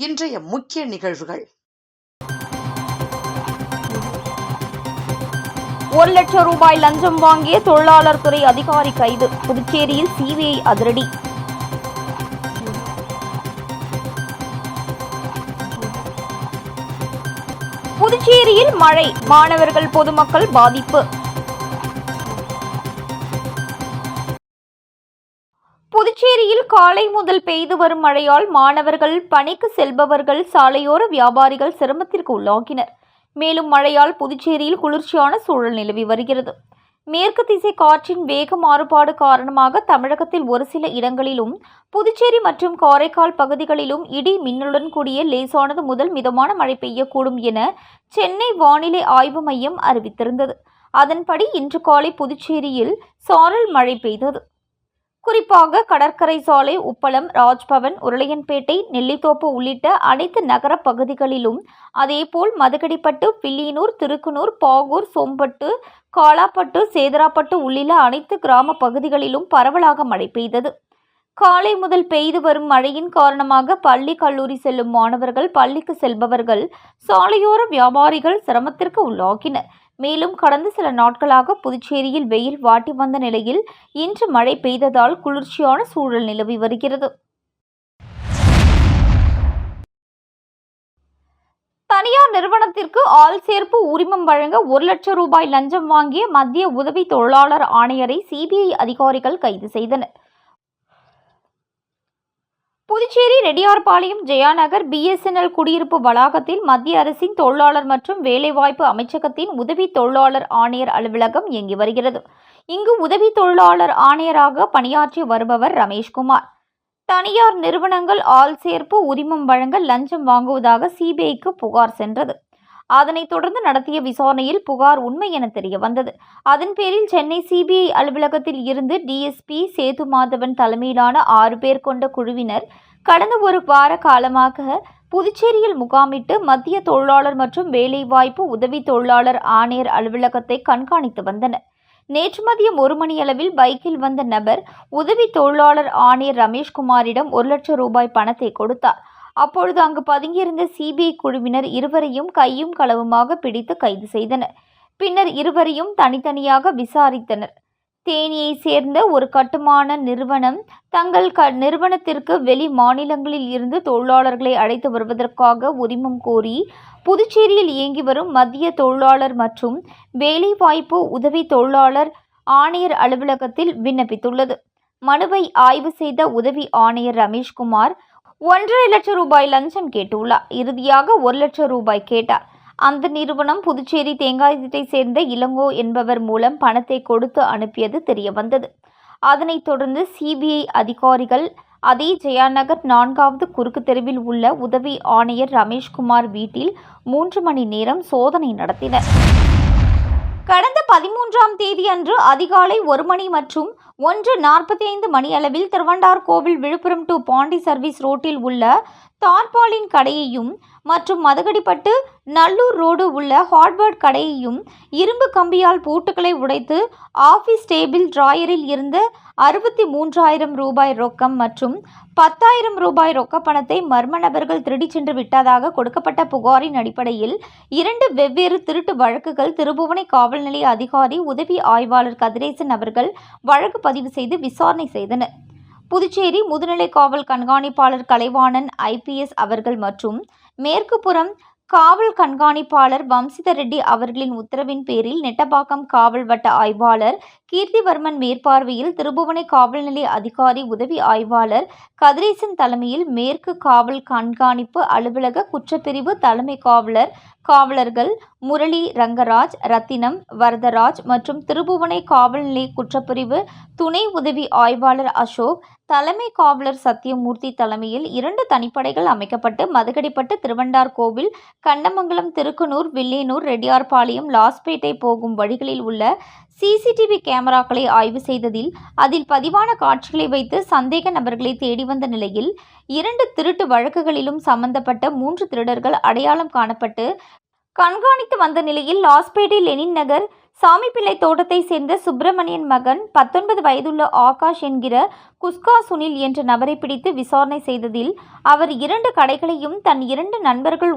இன்றைய முக்கிய நிகழ்வுகள். ஒரு லட்சம் ரூபாய் லஞ்சம் வாங்கிய தொழிலாளர் துறை அதிகாரி கைது. புதுச்சேரியில் சிபிஐ அதிரடி. புதுச்சேரியில் மழை. மாணவர்கள் பொதுமக்கள் பாதிப்பு. புதுச்சேரியில் காலை முதல் பெய்து வரும் மழையால் மாணவர்கள் பணிக்கு செல்பவர்கள் சாலையோர வியாபாரிகள் சிரமத்திற்கு உள்ளாகினர். மேலும் மழையால் புதுச்சேரியில் குளிர்ச்சியான சூழல் நிலவி வருகிறது. மேற்கு திசை காற்றின் வேக மாறுபாடு காரணமாக தமிழகத்தில் ஒரு சில இடங்களிலும் புதுச்சேரி மற்றும் காரைக்கால் பகுதிகளிலும் இடி மின்னலுடன் கூடிய லேசானது முதல் மிதமான மழை பெய்யக்கூடும் என சென்னை வானிலை ஆய்வு மையம் அறிவித்திருந்தது. அதன்படி இன்று காலை புதுச்சேரியில் சாரல் மழை பெய்தது. குறிப்பாக கடற்கரை சாலை உப்பளம் ராஜ்பவன் உருளையன்பேட்டை நெல்லித்தோப்பு உள்ளிட்ட அனைத்து நகர பகுதிகளிலும் அதேபோல் மதுக்கடிப்பட்டு பில்லியனூர் திருக்குனூர் பாகூர் சோம்பட்டு காலாப்பட்டு சேதராப்பட்டு உள்ளிட்ட அனைத்து கிராம பகுதிகளிலும் பரவலாக மழை பெய்தது. காலை முதல் பெய்து வரும் மழையின் காரணமாக பள்ளி கல்லூரி செல்லும் மாணவர்கள் பள்ளிக்கு செல்பவர்கள் சாலையோர வியாபாரிகள் சிரமத்திற்கு உள்ளாகினர். மேலும் கடந்த சில நாட்களாக புதுச்சேரியில் வெயில் வாட்டி வந்த நிலையில் இன்று மழை பெய்ததால் குளிர்ச்சியான சூழல் நிலவி வருகிறது. தனியார் நிறுவனத்திற்கு ஆள் சேர்ப்பு உரிமம் வழங்க ஒரு லட்சம் ரூபாய் லஞ்சம் வாங்கிய மத்திய உதவி தொழிலாளர் ஆணையரை சிபிஐ அதிகாரிகள் கைது செய்தனர். புதுச்சேரி ரெட்டியார்பாளையம் ஜெயாநகர் பிஎஸ்என்எல் குடியிருப்பு வளாகத்தில் மத்திய அரசின் தொழிலாளர் மற்றும் வேலைவாய்ப்பு அமைச்சகத்தின் உதவி தொழிலாளர் ஆணையர் அலுவலகம் இயங்கி வருகிறது. இங்கு உதவி தொழிலாளர் ஆணையராக பணியாற்றி வருபவர் ரமேஷ்குமார். தனியார் நிறுவனங்கள் ஆள் சேர்ப்பு உரிமம் வழங்க லஞ்சம் வாங்குவதாக சிபிஐக்கு புகார் சென்றது. அதனைத் தொடர்ந்து நடத்திய விசாரணையில் புகார் உண்மை என தெரிய வந்தது அதன் பேரில் சென்னை சிபிஐ அலுவலகத்தில் இருந்து டிஎஸ்பி சேது மாதவன் தலைமையிலான ஆறு பேர் கொண்ட குழுவினர் கடந்த ஒரு வார காலமாக புதுச்சேரியில் முகாமிட்டு மத்திய தொழிலாளர் மற்றும் வேலைவாய்ப்பு உதவி தொழிலாளர் ஆணையர் அலுவலகத்தை கண்காணித்து வந்தனர். நேற்று மதியம் ஒரு மணியளவில் பைக்கில் வந்த நபர் உதவி தொழிலாளர் ஆணையர் ரமேஷ்குமாரிடம் ஒரு லட்சம் ரூபாய் பணத்தை கொடுத்தார். அப்பொழுது அங்கு பதுங்கியிருந்த சிபிஐ குழுவினர் இருவரையும் கையும் களவுமாக பிடித்து கைது செய்தனர். பின்னர் இருவரையும் தனித்தனியாக விசாரித்தனர். தேனியை சேர்ந்த ஒரு கட்டுமான நிறுவனம் தங்கள் க நிறுவனத்திற்கு வெளி மாநிலங்களில் இருந்து தொழிலாளர்களை அழைத்து வருவதற்காக உரிமம் கோரி புதுச்சேரியில் இயங்கி வரும் மத்திய தொழிலாளர் மற்றும் வேலைவாய்ப்பு உதவி தொழிலாளர் ஆணையர் அலுவலகத்தில் விண்ணப்பித்துள்ளது. மனுவை ஆய்வு செய்த உதவி ஆணையர் ரமேஷ்குமார் ஒன்றரை லட்சம் ரூபாய் லஞ்சம் கேட்டுள்ளார். இறுதியாக ஒரு லட்சம் ரூபாய் கேட்டார். அந்த நிறுவனம் புதுச்சேரி தேங்காயத்தை சேர்ந்த இளங்கோ என்பவர் மூலம் பணத்தை கொடுத்து அனுப்பியது தெரியவந்தது. அதனைத் தொடர்ந்து சிபிஐ அதிகாரிகள் அதே ஜெயாநகர் நான்காவது குறுக்கு தெருவில் உள்ள உதவி ஆணையர் ரமேஷ்குமார் வீட்டில் மூன்று மணி நேரம் சோதனை நடத்தினர். கடந்த பதிமூன்றாம் தேதி அன்று அதிகாலை ஒரு மணி மற்றும் ஒன்று நாற்பத்தி ஐந்து மணியளவில் திருவண்டார் கோவில் விழுப்புரம் டு பாண்டி சர்வீஸ் ரோட்டில் உள்ள தார்பாலின் கடையையும் மற்றும் மதகடிப்பட்டு நல்லூர் ரோடு உள்ள ஹார்ட்வேர்ட் கடையையும் இரும்பு கம்பியால் பூட்டுக்களை உடைத்து ஆஃபீஸ் டேபிள் டிராயரில் இருந்த அறுபத்தி மூன்றாயிரம் ரூபாய் ரொக்கம் மற்றும் பத்தாயிரம் ரூபாய் ரொக்க பணத்தை மர்ம நபர்கள் திருடிச் சென்று விட்டதாக கொடுக்கப்பட்ட புகாரின் அடிப்படையில் இரண்டு வெவ்வேறு திருட்டு வழக்குகள் திருபுவனை காவல் நிலைய அதிகாரி உதவி ஆய்வாளர் கதிரேசன் அவர்கள் வழக்கு பதிவு செய்து விசாரணை செய்தனர். புதுச்சேரி முதுநிலை காவல் கண்காணிப்பாளர் கலைவாணன் ஐபிஎஸ் அவர்கள் மற்றும் மேற்குப்புறம் காவல் கண்காணிப்பாளர் வம்சித ரெட்டி அவர்களின் உத்தரவின் பேரில் நெட்டபாக்கம் காவல் வட்ட ஆய்வாளர் கீர்த்திவர்மன் மேற்பார்வையில் திருபுவனை காவல் நிலைய அதிகாரி உதவி ஆய்வாளர் கதிரேசன் தலைமையில் மேற்கு காவல் கண்காணிப்பு அலுவலக குற்றப்பிரிவு தலைமை காவலர் காவலர்கள் முரளி ரங்கராஜ் ரத்தினம் வரதராஜ் மற்றும் திருபுவனை காவல் நிலைய குற்றப்பிரிவு துணை உதவி ஆய்வாளர் அசோக் தலைமை காவலர் சத்தியமூர்த்தி தலைமையில் இரண்டு தனிப்படைகள் அமைக்கப்பட்டு மதுகடிப்பட்டு திருவண்டார் கோவில் கண்டமங்கலம் திருக்குனூர் வில்லியனூர் ரெட்டியார்பாளையம் லாஸ்பேட்டை போகும் வழிகளில் உள்ள சிசிடிவி கேமராக்களை ஆய்வு செய்ததில் அதில் பதிவான காட்சிகளை வைத்து சந்தேக நபர்களை தேடி வந்த நிலையில் இரண்டு திருட்டு வழக்குகளிலும் சம்பந்தப்பட்ட மூன்று திருடர்கள் அடையாளம் காணப்பட்டு கண்காணித்து வந்த நிலையில் லாஸ்பேட்டை லெனின் நகர் சாமிப்பிள்ளை தோட்டத்தை சேர்ந்த சுப்பிரமணியன் மகன் பத்தொன்பது வயதுள்ள ஆகாஷ் என்கிற குஸ்கா சுனில் என்ற நபரை பிடித்து விசாரணை செய்ததில் அவர் இரண்டு கடைகளையும் தன் இரண்டு நண்பர்கள்